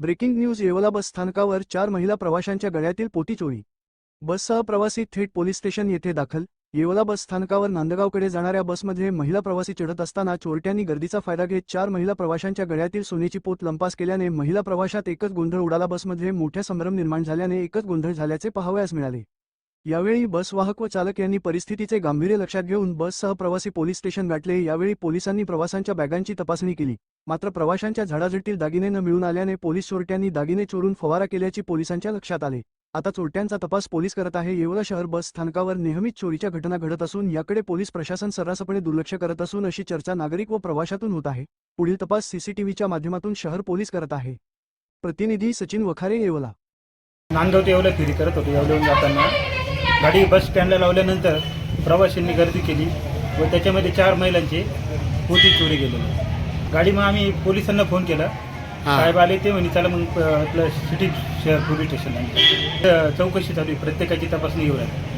Breaking news Yeola बस स्थानकावर चार महिला प्रवाशांच्या गळ्यातील पोटी चोरी. बससह प्रवासी थेट पोलीस स्टेशन येथे दाखल. येवला बस स्थानकावर नांदगावकडे जाणाऱ्या बसमध्ये महिला प्रवासी चढत असताना चोरट्यांनी गर्दीचा फायदा घेत चार महिला प्रवाशांच्या गळ्यातील सोन्याची पोत लंपास केल्याने महिला प्रवाशात एकच गोंधळ उडाला. बसमध्ये मोठ्या संभ्रम निर्माण झाल्याने एकच गोंधळ झाल्याचे पाहावयास मिळाले. यावेळी बस वाहक व चालक यांनी परिस्थितीचे गांभीर्य लक्षात घेऊन बससह प्रवासी पोलीस स्टेशन गाठले. यावेळी पोलिसांनी प्रवाशांच्या बॅगांची तपासणी केली. मात्र प्रवाशांच्या झाडाझडतील दागिने न मिळून आल्याने पोलीस चोरट्यांनी दागिने चोरून फवारा केल्याची पोलिसांच्या लक्षात आले. आता चोरट्यांचा तपास पोलीस करत आहे. येवला शहर बस स्थानकावर नेहमीच चोरीच्या घटना घडत असून याकडे पोलीस प्रशासन सर्रासपणे दुर्लक्ष करत असून अशी चर्चा नागरिक व प्रवाशातून होत आहे. पुढील तपास सीसीटीव्हीच्या माध्यमातून शहर पोलीस करत आहे. प्रतिनिधी सचिन वखारे येवला. नांदगाव ते येवला फेरी करत होतो. येवल्याहून जाताना गाडी बस स्टँडला लावल्यानंतर प्रवाशांनी गर्दी केली व त्याच्यामध्ये चार महिलांची होती चोरी गेलेली गाडी मग आम्ही पोलिसांना फोन केला. साहेब आले ते म्हणे चला मग आपलं सिटी शहर पोलीस स्टेशनला नेलं. तर चौकशी चालू आहे प्रत्येकाची तपासणी घेऊन राहिली